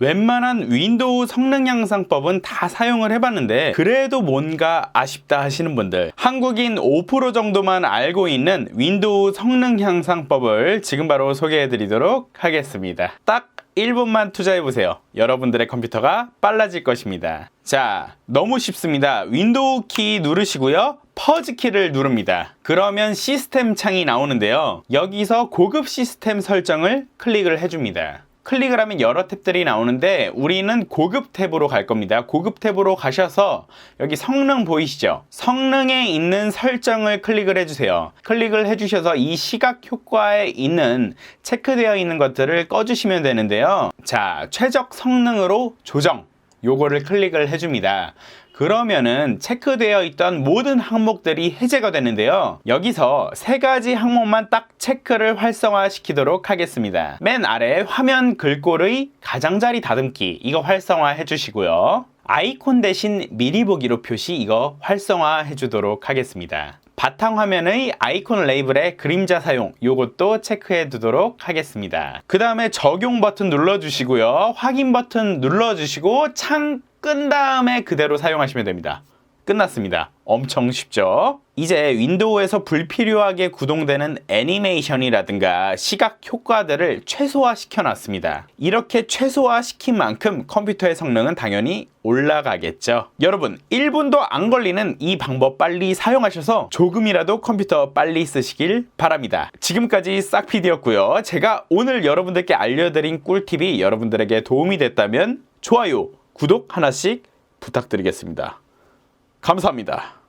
웬만한 윈도우 성능 향상법은 다 사용을 해봤는데 그래도 뭔가 아쉽다 하시는 분들 한국인 5% 정도만 알고 있는 윈도우 성능 향상법을 지금 바로 소개해 드리도록 하겠습니다. 딱 1분만 투자해 보세요. 여러분들의 컴퓨터가 빨라질 것입니다. 자, 너무 쉽습니다. 윈도우 키 누르시고요. 퍼즈 키를 누릅니다. 그러면 시스템 창이 나오는데요. 여기서 고급 시스템 설정을 클릭을 해줍니다. 클릭을 하면 여러 탭들이 나오는데 우리는 고급 탭으로 갈 겁니다. 고급 탭으로 가셔서 여기 성능 보이시죠? 성능에 있는 설정을 클릭을 해주세요. 클릭을 해주셔서 이 시각 효과에 있는 체크되어 있는 것들을 꺼주시면 되는데요. 자, 최적 성능으로 조정. 요거를 클릭을 해줍니다. 그러면은 체크되어 있던 모든 항목들이 해제가 되는데요. 여기서 세 가지 항목만 딱 체크를 활성화시키도록 하겠습니다. 맨 아래 화면 글꼴의 가장자리 다듬기 이거 활성화해 주시고요. 아이콘 대신 미리 보기로 표시 이거 활성화 해 주도록 하겠습니다. 바탕화면의 아이콘 레이블의 그림자 사용 요것도 체크해 두도록 하겠습니다. 그 다음에 적용 버튼 눌러주시고요. 확인 버튼 눌러주시고 창 끈 다음에 그대로 사용하시면 됩니다. 끝났습니다. 엄청 쉽죠? 이제 윈도우에서 불필요하게 구동되는 애니메이션이라든가 시각 효과들을 최소화 시켜 놨습니다. 이렇게 최소화 시킨 만큼 컴퓨터의 성능은 당연히 올라가겠죠. 여러분, 1분도 안 걸리는 이 방법 빨리 사용하셔서 조금이라도 컴퓨터 빨리 쓰시길 바랍니다. 지금까지 싹피디였고요. 제가 오늘 여러분들께 알려드린 꿀팁이 여러분들에게 도움이 됐다면 좋아요, 구독 하나씩 부탁드리겠습니다. 감사합니다.